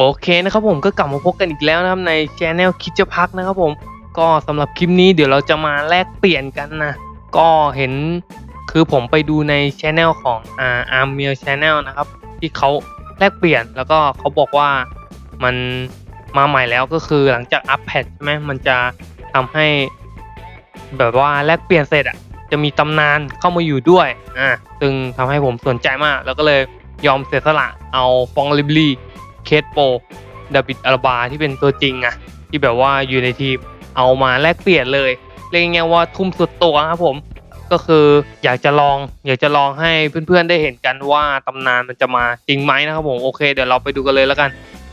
โอเคนะครับผมก็กลับมาพบกันอีกแล้วนะครับในช anel คิดจะพักนะครับผม ก็สำหรับคลิปนี้เดี๋ยวเราจะมาแลกเปลี่ยนกันนะ ก็เห็นคือผมไปดูในช anel ของอ่าอาร์เมียช anel นะครับ ที่เขาแลกเปลี่ยนแล้วก็เขาบอกว่ามันมาใหม่แล้วก็คือหลังจากอัปแพทใช่ไหมมันจะทำให้ แบบว่าแลกเปลี่ยนเสร็จอะจะมีตำนานเข้ามาอยู่ด้วยอ่าซึ่งทำให้ผมสนใจมาก แล้วก็เลยยอมเสียสละเอาฟองลิบลี เคสโปดาบิดอาราบาที่เป็นตัวจริงอะที่แบบว่าอยู่ในทีมเอามาแลกเปลี่ยนเลย เรียกง่ายๆว่าทุ่มสุดตัวครับผม ก็คืออยากจะลอง อยากจะลองให้เพื่อนๆได้เห็นกันว่าตำนานมันจะมาจริงไหมนะครับผม โอเค เดี๋ยวเราไปดูกันเลยแล้วกัน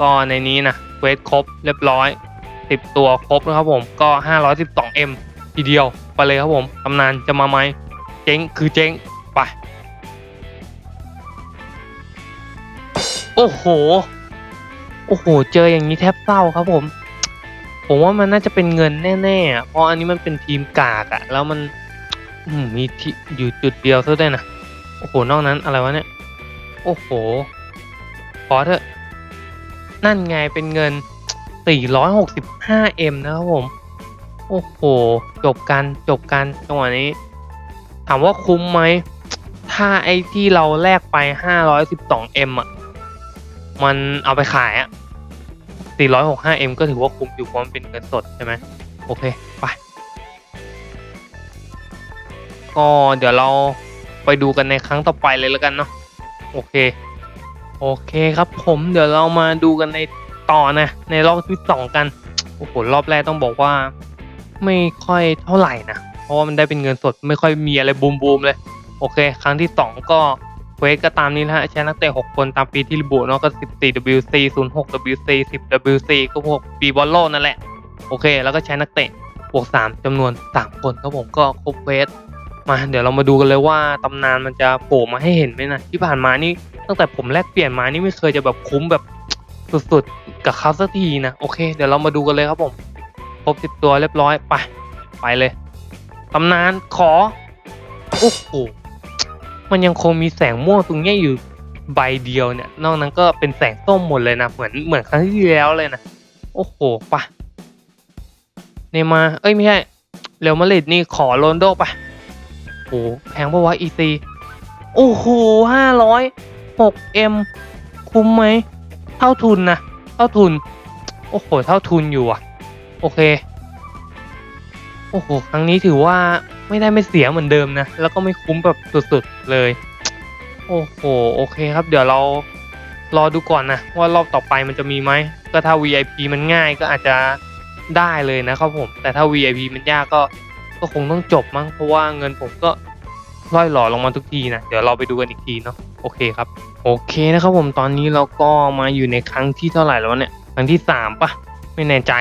ก็ในนี้นะเวทครบเรียบร้อย 10 ตัวครบนะครับผมก็ 512M ทีเดียวไปเลยครับผมตำนานจะมาไหมเจ๊งคือเจ๊งไปโอ้โห โอ้โห เจออย่างนี้แทบเศร้าครับผม ผมว่ามันน่าจะเป็นเงินแน่ๆอะเพราะอันนี้มันเป็นทีมกากอะแล้วมันอืมมีที่อยู่จุดเดียวซะด้วยนะ โอ้โห นอกนั้นอะไรวะเนี่ย โอ้โห ขอเถอะ นั่นไงเป็นเงิน 465M นะครับผม โอ้โห จบกันจบกันจังหวะนี้ ถามว่าคุ้มไหม ถ้าไอ้ที่เราแลกไป 512M อะ มันเอาไปขายอะ 465M ก็ถือว่าคุ้มอยู่เพราะมันเป็นเงินสดใช่ไหมโอเค ไป ก็เดี๋ยวเราไปดูกันในครั้งต่อไปเลยแล้วกันเนาะ โอเค โอเคครับผมเดี๋ยวเรามาดูกันในต่อนะ ในรอบที่สองกัน โอ้โห รอบแรกต้องบอกว่า ไม่ค่อยเท่าไหร่นะ เพราะว่ามันได้เป็นเงินสดไม่ค่อยมีอะไรบูมบูมๆเลย โอเค ครั้งที่2ก็ เควสก็ตามนี้นะฮะใช้นักเตะ 6 คนตามปีที่ระบุเนาะก็ 14 WC 06 WC 10 WC ก็พวกปีบอลโลนั่นแหละ โอเค แล้วก็ใช้นักเตะบวก 3จำนวน 3 คนครับผมก็ครบเควสมาเดี๋ยวเรามาดูกันเลยว่าตำนานมันจะโผล่มาให้เห็นไหมนะที่ผ่านมานี่ตั้งแต่ผมแลกเปลี่ยนมานี่ไม่เคยจะแบบคุ้มแบบสุดๆกับเขาสักทีนะโอเค เดี๋ยวเรามาดูกันเลยครับผมครบ10ตัวเรียบร้อยไปไปเลยตำนานขอโอ้โห มันยังคงมีแสงม่วงตรงนี้อยู่ใบเดียวเนี่ย นอกนั้นก็เป็นแสงส้มหมดเลยนะเหมือนเหมือนครั้งที่แล้วเลยนะโอ้โหปะเนย์มาเอ้ยไม่ใช่เรอัลมาริดนี่ขอโรนโดปะโอ้แพงปะวะอีซีโอ้โหห้าร้อยหกเอ็มคุ้มไหมเท่าทุนนะเท่าทุน โอ้โห เท่าทุนอยู่อะ โอเค โอ้โห ครั้งนี้ถือว่า ไม่ได้ไม่เสียเหมือนเดิมนะ แล้วก็ไม่คุ้มแบบสุดๆเลย โอ้โห โอเคครับ เดี๋ยวเรารอดูก่อนนะ ว่ารอบต่อไปมันจะมีไหม ก็ถ้า VIP มันง่ายก็อาจจะได้เลยนะครับผม แต่ถ้า VIP มันยากก็ก็คงต้องจบมั้ง เพราะว่าเงินผมก็ร่อยหล่อลงมาทุกทีนะ เดี๋ยวเราไปดูกันอีกทีเนาะ โอเคครับ โอเคนะครับผม ตอนนี้เราก็มาอยู่ในครั้งที่เท่าไหร่แล้วเนี่ย ครั้งที่สามปะไม่แน่ใจ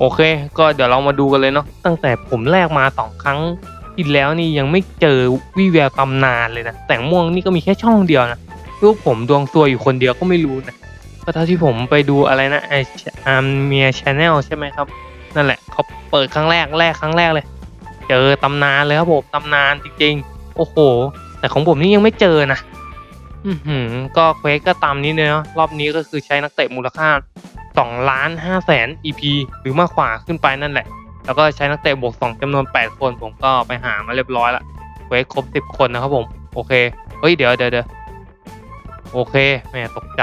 โอเค ก็เดี๋ยวเรามาดูกันเลยเนาะตั้งแต่ผมแลกมาสองครั้งที่แล้วนี่ยังไม่เจอวี่แววตำนานเลยนะแต่งม่วงนี่ก็มีแค่ช่องเดียวนะรูปผมดวงซวยอยู่คนเดียวก็ไม่รู้นะก็เท่าที่ผมไปดูอะไรนะไออาร์เมียชแนลใช่ไหมครับ นั่นแหละเขาเปิดครั้งแรกแรกครั้งแรกเลย เจอตำนานเลยครับผมตำนานจริงๆ โอ้โห แต่ของผมนี่ยังไม่เจอนะอือหือก็เควสก็ตามนี้เลยเนาะรอบนี้ก็คือใช้นักเตะมูลค่า 2ล้าน5แสน EP หรือมากกว่าขึ้นไปนั่นแหละ แล้วก็ใช้นักเตะบวก 2จำนวน 8 คนผมก็ไปหามาเรียบร้อยละเวสครบ 10 คนนะครับผม โอเค เฮ้ยเดี๋ยวเดี๋ยวเดี๋ยวโอเคแม่ตกใจ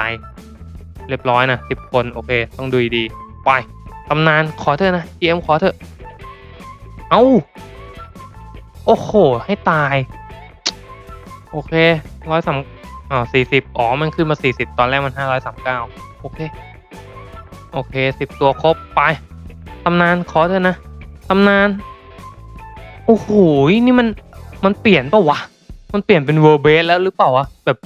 เรียบร้อยนะ 10 คน โอเค ต้องดูดี ไปตำนานขอเถอะนะ GM ขอเถอะ เอ้าโอ้โห ให้ตาย โอเคร้อยสามอ๋อสี่สิบอ๋อ มันขึ้นมาสี่สิบตอนแรกมันห้าร้อยสามเก้าโอเค โอเคสิบตัวครบไปตำนานขอเถอะนะตำนาน โอ้โหนี่มันมันเปลี่ยนปะวะ มันเปลี่ยนเป็นเวอร์เบสแล้วหรือเปล่าวะแบบ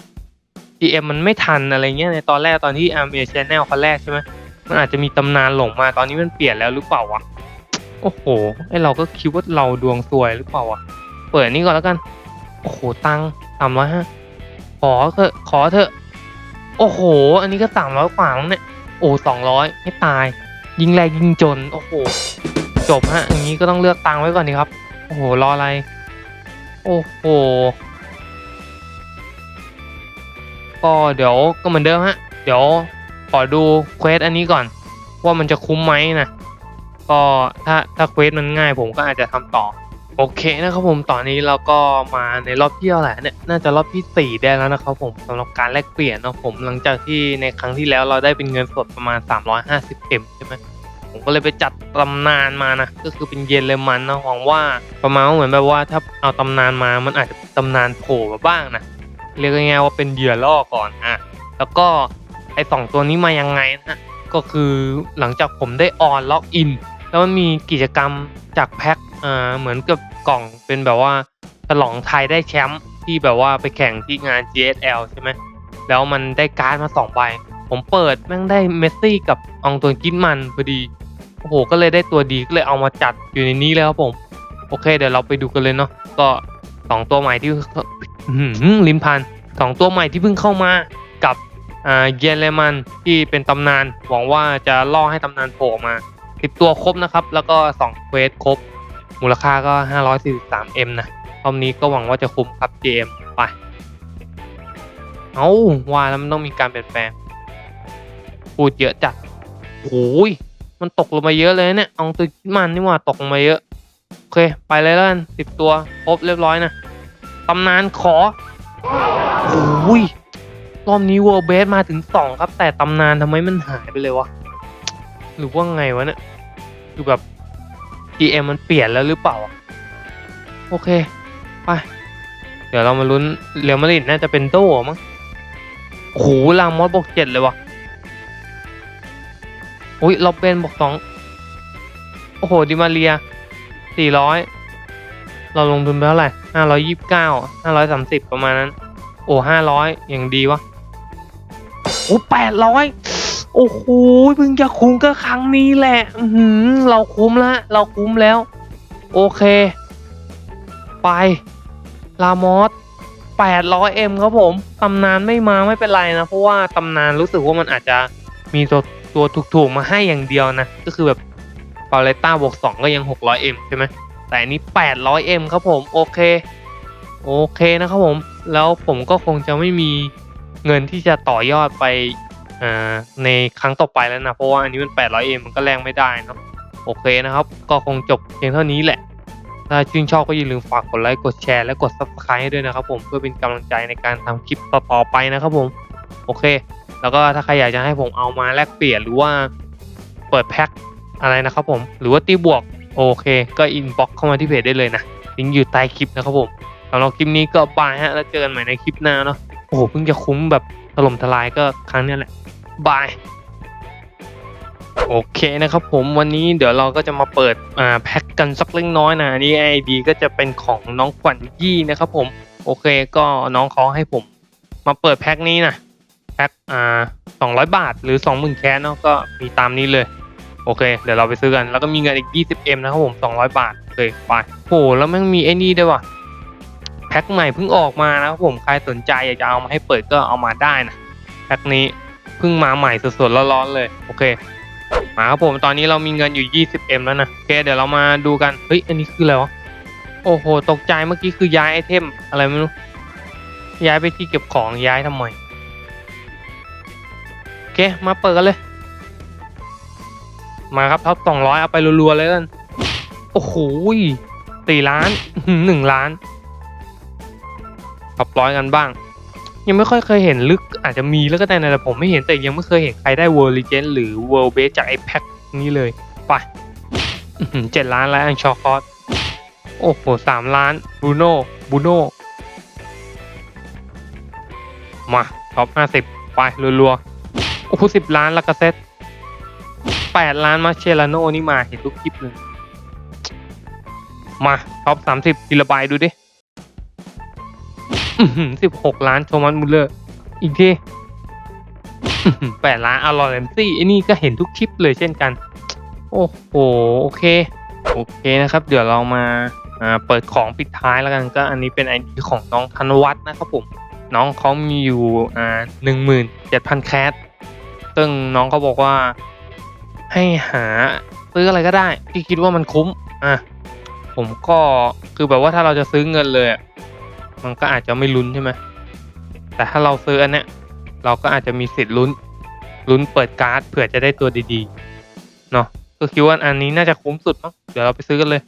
GM มันไม่ทันอะไรเงี้ยในตอนแรกตอนที่ a r m a Channel คนแรกใช่ไหมมันอาจจะมีตำนานหลงมาตอนนี้มันเปลี่ยนแล้วหรือเปล่าวะโอ้โหไอเราก็คิดว่าเราดวงซวยหรือเปล่าวะเปิดนี้ก่อนแล้วกัน โอ้โหตังสามร้อยห้าขอเถอะขอเถอะ โอ้โห อันนี้ก็สามร้อยกว่าแล้วเนี่ย โอ้สองร้อยให้ตาย ยิงแรงยิงจน โอ้โห จบฮะ อย่างนี้ก็ต้องเลือกตังไว้ก่อนดีครับ โอ้โห รออะไร โอ้โห ก็เดี๋ยวก็เหมือนเดิมฮะ เดี๋ยวขอดูเควสอันนี้ก่อน ว่ามันจะคุ้มไหมนะ ก็ถ้าถ้าเควสมันง่ายผมก็อาจจะทำต่อ โอเคนะครับผมตอนนี้เราก็มาในรอบที่เท่าไหร่เนี่ยน่าจะรอบที่ 4 ได้แล้วนะครับผมสำหรับการแลกเปลี่ยนเนาะผมหลังจากที่ในครั้งที่แล้วเราได้เป็นเงินสดประมาณ 350M ใช่ไหมผมก็เลยไปจัดตำนานมานะก็คือเป็นเยนเลมันนะหวังว่าประมาณเหมือนแบบว่าถ้าเอาตำนานมามันอาจจะตำนานโผล่มาบ้างนะเรียกง่ายๆว่าเป็นเหยื่อล่อก่อนอะแล้วก็ไอ้สองตัวนี้มายังไงนะก็คือหลังจากผมได้ออนล็อกอินแล้วมันมีกิจกรรมจากแพ็คอ่าเหมือนกับ กล่องเป็นแบบว่าฉลองไทยได้แชมป์ที่แบบว่าไปแข่งที่งาน GSL ใช่ไหมแล้วมันได้การ์ดมาสองใบ ผมเปิดแม่งได้เมสซี่กับอองตัวกินมันพอดี โอ้โห ก็เลยได้ตัวดีก็เลยเอามาจัดอยู่ในนี้เลยครับผม โอเค เดี๋ยวเราไปดูกันเลยเนาะ ก็สองตัวใหม่ที่ลิ้นพันสองตัวใหม่ที่เพิ่งเข้ามากับอ่าเยเลมันที่เป็นตำนาน หวังว่าจะล่อให้ตำนานโผล่มาสิบตัวครบนะครับ แล้วก็สองเควสครบ มูลค่าก็ 543M นะรอบนี้ก็หวังว่าจะคุ้มครับ GM ไป เอาว่าแล้วมันต้องมีการเปลี่ยนแปลง พูดเยอะจัดโอ้ยมันตกลงมาเยอะเลยเนี่ย เอาตัวคิดมันนี่ว่าตกลงมาเยอะ โอเค ไปเลยแล้วกันสิบตัว ครบเรียบร้อยนะตำนานขอโอ้ยรอบนี้เวอร์เบสมาถึงสองครับ แต่ตำนานทำไมมันหายไปเลยวะ หรือว่าไงวะเนี่ย คือแบบ GM มันเปลี่ยนแล้วหรือเปล่า โอเค ไป เดี๋ยวเรามาลุ้นเรอัลมาดริดน่าจะเป็นโดมั้งโอ้โหลามอสบอกเจ็ดเลยวะอุ้ยเราเป็นบอกสองโอ้โห ดิมาเรียสี่ร้อยเราลงทุนไปเท่าไหร่ห้าร้อยยี่สิบเก้าห้าร้อยสามสิบประมาณนั้น โอ้ห้าร้อยอย่างดีวะโอ้แปดร้อย อ้โหเพิ่งจะคุ้มก็ครั้งนี้แหละอือหือเราคุ้มละ เราคุ้มแล้ว โอเค ไป ลามอส 800M ครับผม ตำนานไม่มาไม่เป็นไรนะ เพราะว่าตำนานรู้สึกว่ามันอาจจะมีตัวตัวถูกๆมาให้อย่างเดียวนะ ก็คือแบบปาเลต้าบวก2ก็ยัง 600M ใช่ไหม แต่อันนี้ 800M ครับผม โอเค โอเคนะครับผม แล้วผมก็คงจะไม่มีเงินที่จะต่อยอดไป อ่าในครั้งต่อไปแล้วนะ เพราะว่าอันนี้มัน 800M มันก็แรงไม่ได้นะโอเคนะครับ ก็คงจบเพียงเท่านี้แหละ ถ้าชื่นชอบก็อย่าลืมฝากกดไลค์ กดแชร์ และกด subscribe ให้ด้วยนะครับผม เพื่อเป็นกำลังใจในการทำคลิปต่อๆไปนะครับผม โอเค แล้วก็ถ้าใครอยากจะให้ผมเอามาแลกเปลี่ยนหรือว่าเปิดแพ็คอะไรนะครับผม หรือว่าตีบวก โอเค ก็อินบ็อกเข้ามาที่เพจได้เลยนะ ลิงก์อยู่ใต้คลิปนะครับผมสำหรับคลิปนี้ก็บายฮะ แล้วเจอกันใหม่ในคลิปหน้าเนาะ โอ้โห เพิ่งจะคุ้มแบบถล่มทลายก็ครั้งนี้แหละ บายโอเคนะครับผมวันนี้เดี๋ยวเราก็จะมาเปิดอ่าแพ็คกันสักเล็กน้อยนะนนี้ไอดีก็จะเป็นของน้องขวัญยี่นะครับผมโอเคก็น้องเขาให้ผม มาเปิดแพ็คนี้นะแพ็คอ่าสองร้อยบาทหรือสองหมื่นแคสเนาะก็มีตามนี้เลย โอเค เดี๋ยวเราไปซื้อกัน แล้วก็มีเงินอีก 20M นะครับผม200บาทโอเคไปโหแล้วแม่งมีไอ้นี่ด้วยว่ะแพ็คใหม่เพิ่งออกมานะครับผมใครสนใจอยากจะเอามาให้เปิดก็เอามาได้นะแพ็คนี้ เพิ่งมาใหม่สดๆร้อนๆเลย โอเค มาครับผมตอนนี้เรามีเงินอยู่ 20M แล้วนะโอเคเดี๋ยวเรามาดูกัน เฮ้ย อันนี้คืออะไรวะ โอ้โห ตกใจเมื่อกี้คือย้ายไอเทม อะไรไม่รู้ ย้ายไปที่เก็บของย้ายทำไม โอเค มาเปิดกันเลย มาครับท็อปสองร้อยเอาไปรัวๆเลยกัน โอ้โหสี่ล้านหนึ่งล้านท็อปร้อยกันบ้าง ยังไม่ค่อยเคยเห็นลึกอาจจะมีแล้วก็ได้นะแต่ผมไม่เห็นแต่ยังไม่เคยเห็นใครได้ World Legend หรือ World Base จากไอ้แพ็คนี้เลยไปเจ็ดล้านแล้วอังชอคอสโอ้โหสามล้านบูโน่บูโน่มาท็อปห้าสิบไปรัวๆโอ้โหสิบล้านลากาเซ็ตแปดล้านมาเชลาโน่นี่มาเห็นทุกคลิปเลยมาท็อปสามสิบทีละใบดูดิ สิบหกล้านโทมัสมุลเลอร์ อีกทีแปดล้านอารอนแรมซี่ไอ้นี่ก็เห็นทุกคลิปเลยเช่นกัน โอ้โห โอเค โอเคนะครับ เดี๋ยวเรามาเปิดของปิดท้ายแล้วกันก็อันนี้เป็นไอดีของน้องธนวัฒน์นะครับผม น้องเขามีอยู่หนึ่งหมื่นเจ็ดพันแคสซึ่งน้องเขาบอกว่าให้หาซื้ออะไรก็ได้ที่คิดว่ามันคุ้ม อะ ผมก็คือแบบว่าถ้าเราจะซื้อเงินเลย มันก็อาจจะไม่ลุ้นใช่ไหมแต่ถ้าเราซื้ออันเนี้ยเราก็อาจจะมีสิทธิ์ลุ้นลุ้นเปิดการ์ดเผื่อจะได้ตัวดีๆเนาะก็คิดว่าอันนี้น่าจะคุ้มสุดมั้งเดี๋ยวเราไปซื้อกันเลย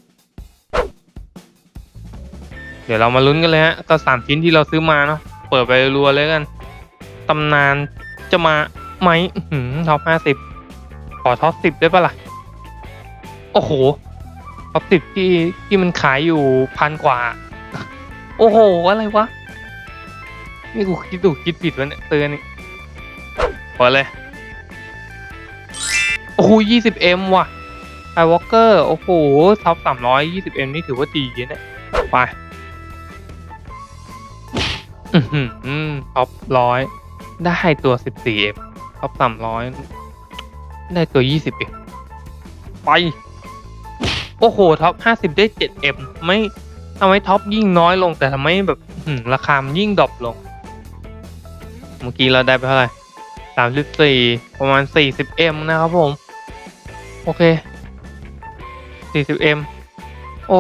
เดี๋ยวเรามาลุ้นกันเลยฮะก็สามชิ้นที่เราซื้อมาเนาะเปิดไปรัวเลยกันตำนานจะมาไหมท็อปห้าสิบขอท็อปสิบได้ปะล่ะโอ้โหท็อปสิบที่ที่มันขายอยู่พันกว่า โอ้โห อะไรวะ นี่กูคิดถูกคิดผิดวะเนี่ยเตือนนี่พอเลย โอ้โหยี่สิบเอ็มว่ะไอวอลเกอร์ โอ้โห ท็อปสามร้อยยี่สิบเอ็มนี่ถือว่าดีเนี่ยไปอือหือท็อปร้อย ได้ตัวสิบสี่เอ็มท็อปสามร้อย ได้ตัวยี่สิบเอ็มไป โอ้โห ท็อปห้าสิบได้เจ็ดเอ็มไม่ ทำให้ท็อปยิ่งน้อยลงแต่ทำไมแบบราคามันยิ่งดรอปลง เมื่อกี้เราได้ไปเท่าไหร่สามสิบสี่ประมาณสี่สิบเอ็มนะครับผม โอเคสี่สิบเอ็มโอ้